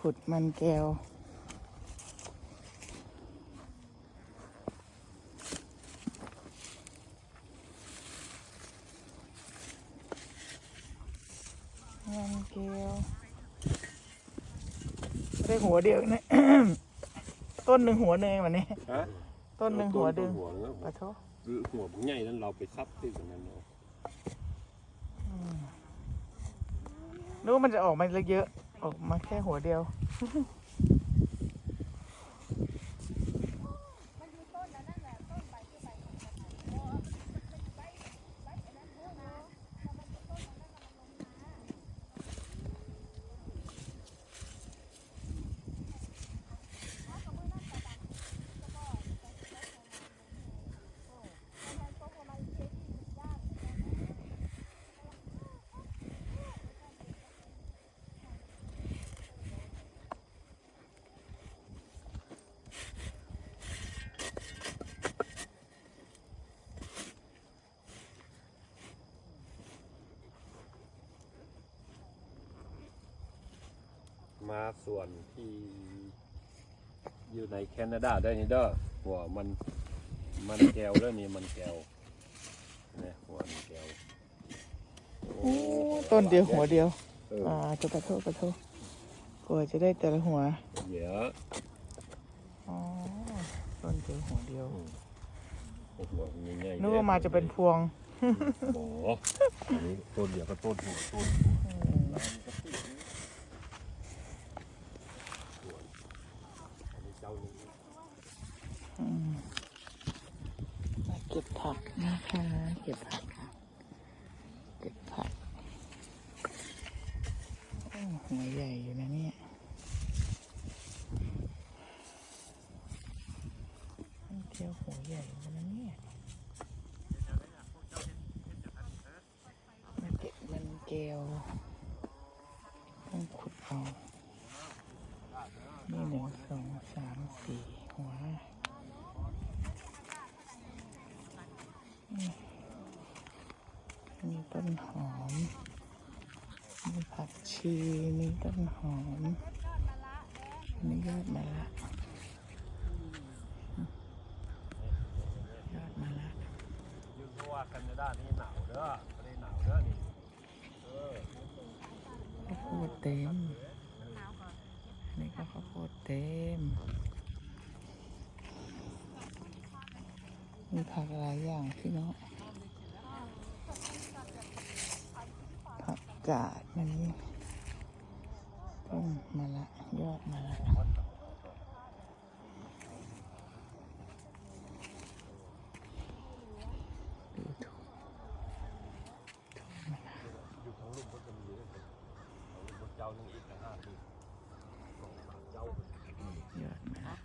ขุดมันแก้ว มันแก้วได้หัวเดียวนะต้นหนึ่งหัวหนึ่งวันนี้ ฮะต้นหนึ่งหัวดึงหัวนึงปะโทหัวใหญ่นั้นเราไปซับที่ตรงนั้นเนาะ นึกว่ามันจะออกมาเยอะ ออกมาแค่หัวเดียว มาส่วนที่อยู่ในแคนาดาได้นี่เด้อหัวมันมันแก้วเด้อนี่มันแก้วเนี่ยหัวมันแก้วโอ้ต้นเดียวหัวเดียว เอออ่าจะขอโทษขอโทษกลัวจะได้แต่ละหัว เดี๋ยวอ๋อ ต้นเดียวหัวเดียว หัวใหญ่ๆนึกว่ามาจะเป็นพวง โอ้โหอันนี้ต้นเดียวก็ต้นหัวต้นอัน เจ้านี้มาเก็บผักนะคะเก็บผักค่ะเก็บผักหัวใหญ่อยู่นะเนี่ยเที่ยวหัวใหญ่อยู่นะเนี่ยมาเก็บมันแก้วต้องขุดเอานี่ หนึ่งสองสามสี่หัวมีต้นหอม มีผักชี มีต้นหอม มียอดมะละยอดมะละยืนว่าแคนาดานี่หนาวเด้อทะเลหนาวเด้อนี่เออข้าวโพดเต็ม อันนี่ก็ข้าวโพดเต็ม มีผักหลายอย่างพี่น้องผักกาดมันนี่ต้นมะละ ยอดมะละอยู่ทั้งลูกก็จะมีเลยเอาลูกเจ้านึงอีกต่างหากอีกสองสามเจ้ายอดมะละ Yeah, man.